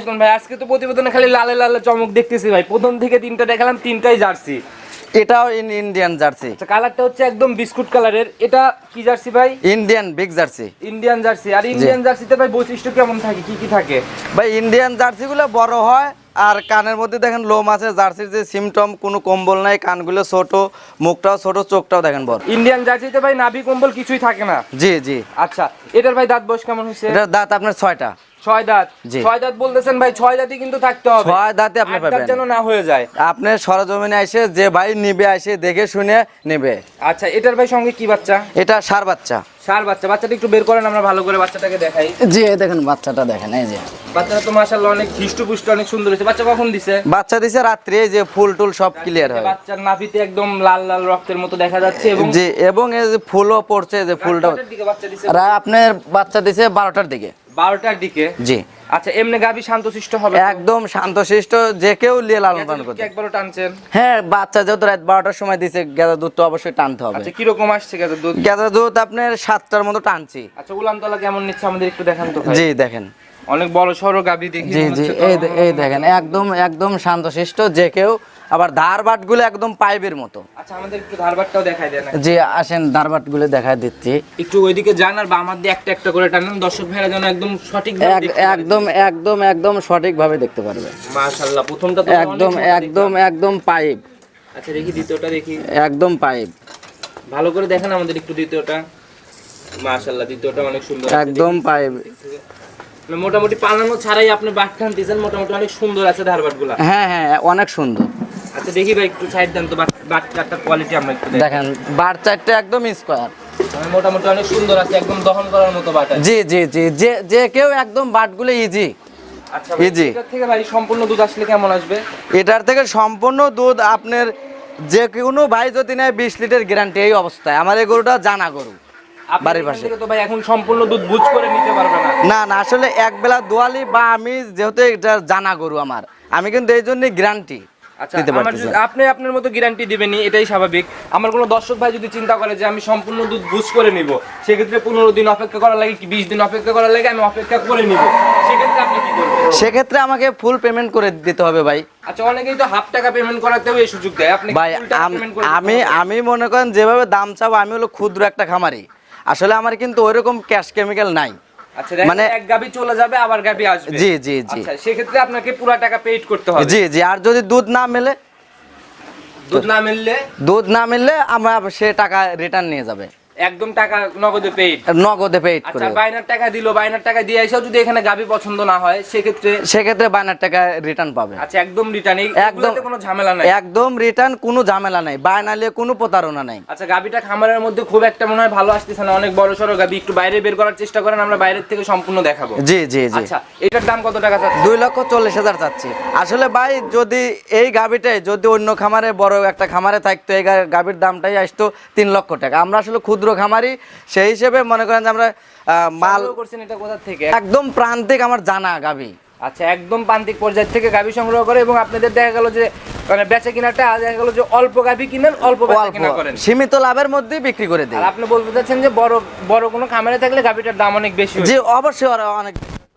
আসলাম ভাই আজকে তো প্রতিবেদনে খালি লালে লালে চমক দেখতেছি ভাই। প্রথম থেকে তিনটা দেখালাম তিনটাই জার্সি। এটাও ইন্ডিয়ান জার্সি। আচ্ছা কালারটা হচ্ছে একদম বিস্কুট কালারের। এটা কি জার্সি ভাই? Indian big jersey. Indian jersey. আর ইন্ডিয়ান জার্সিতে ভাই বৈশিষ্ট্য কেমন থাকে? কি কি থাকে? ভাই ইন্ডিয়ান জার্সিগুলো বড় হয় আর কানের মধ্যে দেখেন লোম আছে জার্সির যে সিমটম কোনো কম্বল নাই কানগুলো ছোট মুখটাও ছোট চোখটাও দেখেন বড়। ইন্ডিয়ান জার্সিতে ভাই নাভি কম্বল কিছুই থাকে না? জি জি। আচ্ছা এটার ভাই দাঁত বয়স কেমন হয়েছে? এটার দাঁত আপনার ছয়টা। ছয় দাঁত। ছয় দাঁত বলতেছেন ভাই ছয় দাঁতই কিন্তু থাকতে হবে। ছয় দাঁতে আপনি পাবেন। যেন না হয়ে যায়। আপনি সরজমিনে এসে যে ভাই নিবে এসে দেখে শুনে নেবে। আচ্ছা এটার ভাই সঙ্গে কি বাচ্চা? এটা সার বাচ্চা। সার বাচ্চা। বাচ্চাটা একটু বের করেন আমরা ভালো করে বাচ্চাটাকে দেখাই। জি দেখেন বাচ্চাটা দেখেন এই যে। বাচ্চাটা তো মাশাআল্লাহ অনেক হিষ্টপুষ্ট অনেক সুন্দর হয়েছে। বাচ্চা কখন দিছে? বাচ্চা দিছে রাত্রে যে ফুল টুল সব ক্লিয়ার হয়। বাচ্চার নাভিতে একদম লাল লাল রক্তের মতো দেখা যাচ্ছে এবং জি এবং এই যে ফুলও পড়ছে যে ফুলটা আপনার বাচ্চা দিছে বারোটার দিকে। বারোটার দিকে? জি। আচ্ছা এমনি গাবি শান্তশিষ্ট হবে? একদম শান্তশিষ্ট যে কেউ লিয়ে লালন পালন করতে। একবারও টানছেন? হ্যাঁ বাচ্চা যেহেতু রাত বারোটার সময় দিছে গেঁদা দুধ তো অবশ্যই টানতে হবে। আচ্ছা কীরকম আসছে গেছে দুধ? গেঁদা দুধ আপনার সাতটার মতো টানছি। আচ্ছা উলানতলা কেমন নিচ্ছে আমাদের একটু দেখান তো ভাই। জি দেখেন। অনেক বড় সড়ো গাবি দেখি জি জি এই এই দেখেন একদম একদম শান্তশিষ্ট যে কেউ আবার ধার বাটগুলো একদম পাইপের মতো। আচ্ছা আমাদের একটু ধারবারটাও দেখাই দেন। জি আসেন ধার বাটগুলো দেখা দিচ্ছি। একটু ওইদিকে যান আর বামার দিয়ে একটা একটা করে টানেন। দর্শক ভাইরা যেন একদম সঠিক এক- একদম একদম একদম সঠিকভাবে দেখতে পারবে। মাশাআল্লাহ প্রথমটা তো একদম একদম একদম পাইপ। আচ্ছা দেখি দ্বিতীয়টা দেখি। একদম পাইপ। ভালো করে দেখেন আমাদের একটু দ্বিতীয়টা। মাশাআল্লাহ দ্বিতীয়টা অনেক সুন্দর একদম পাইপ। মানে মোটামুটি পালানো ছাড়াই আপনি বাট টানতেছেন মোটামুটি অনেক সুন্দর আছে ধারবাটগুলা হ্যাঁ হ্যাঁ অনেক সুন্দর। আচ্ছা দেখি ভাই একটু সাইড দেন তো বাট চারটার কোয়ালিটি আমরা একটু দেখেন চারটে একদম স্কোয়ার মানে মোটামুটি অনেক সুন্দর আছে একদম দহন করার মতো বাট জি জি জি যে যে কেউ একদম বাটগুলো ইজি আচ্ছা ভাই, জি। এটার থেকে ভাই সম্পূর্ণ দুধ আসলে কেমন আসবে? এটার থেকে সম্পূর্ণ দুধ আপনার যে কোনো ভাই যদি নেয় বিশ লিটার গ্যারান্টি এই অবস্থায়। আমার এই গরুটা জানা গরু বাড়ির পাশে। তো ভাই এখন সম্পূর্ণ দুধ বুঝ করে নিতে পারবে না। না না আসলে এক বেলা দোয়ালি বা আমি যেহেতু এটা জানা গরু আমার আমি কিন্তু এই জন্যই গ্যারান্টি দিতে পারতেছি। আপনি আপনার মতো গ্যারান্টি দিবেনি এটাই স্বাভাবিক। আমার কোনো দর্শক ভাই যদি চিন্তা করে যে আমি সম্পূর্ণ দুধ বুঝ করে নিব সেক্ষেত্রে পনেরো দিন অপেক্ষা করার লাগে কি বিশ দিন অপেক্ষা করার লাগে আমি অপেক্ষা করে নিব? সেক্ষেত্রে আপনি কি করবেন? সেক্ষেত্রে আমাকে ফুল পেমেন্ট করে দিতে হবে ভাই। আচ্ছা অনেকেই তো হাফ টাকা পেমেন্ট করাতেও এই সুযোগ দেয়। আপনি ভাই আম- আমি মনে করেন যেভাবে দাম চাবো আমি হলো ক্ষুদ্র একটা খামারি। আসলে আমার কিন্তু ওইরকম ক্যাশ কেমিক্যাল নাই। আচ্ছা মানে মানে- এক গাবি চলে যাবে আবার গাবি আসবে। জি, জি, জি। আচ্ছা সেক্ষেত্রে আপনাকে পুরো টাকা পেইড করতে হবে। জি জি আর যদি দুধ না মেলে? দুধ না মিললে? দুধ না মিললে আমরা সে টাকা রিটার্ন নিয়ে যাবে। একদম টাকা নগদে পেইড নগদে পেইড করে। আচ্ছা বাইনার টাকা দিলো বাইনার টাকা দিয়ে এসেও যদি এখানে গাবি পছন্দ না হয় সেক্ষেত্রে সেক্ষেত্রে বায়নার টাকা রিটার্ন পাবে। আচ্ছা একদম রিটার্ন একদম কোনো ঝামেলা নাই? একদম রিটার্ন কোনো ঝামেলা নাই। নিয়ে কোনো প্রতারণা নাই। আচ্ছা গাবিটা খামারের মধ্যে খুব একটা মনে হয় ভালো আসতেছে না। অনেক বড় সড়ো গাবি একটু বাইরে বের করার চেষ্টা করেন আমরা বাইরের থেকে সম্পূর্ণ দেখাবো। জি জি জি। আচ্ছা এটার দাম কত টাকা চাচ্ছে দুই লক্ষ চল্লিশ হাজার চাচ্ছি আসলে ভাই যদি এই গাবিটাই যদি অন্য খামারে বড় একটা খামারে থাকতো এই গাবির দামটাই আসতো তিন লক্ষ টাকা। আমরা আসলে ক্ষুদ্র খামারি সেই হিসেবে মনে করেন যে আমরা মাল করছেন এটা কোথা থেকে? একদম প্রান্তিক আমার জানা গাবি। আচ্ছা একদম প্রান্তিক পর্যায় থেকে গাবি সংগ্রহ করে এবং আপনাদের দেখা গেল যে মানে বেচে কিনাটা দেখা গেল যে অল্প গাভী কিনেন অল্প বেচা কিনা করেন। সীমিত লাভের মধ্যে বিক্রি করে দেন আর আপনি বলতে চাচ্ছেন যে বড় বড় কোনো খামারে থাকলে গাভীটার দাম অনেক বেশি হয়। যে অবশ্যই অনেক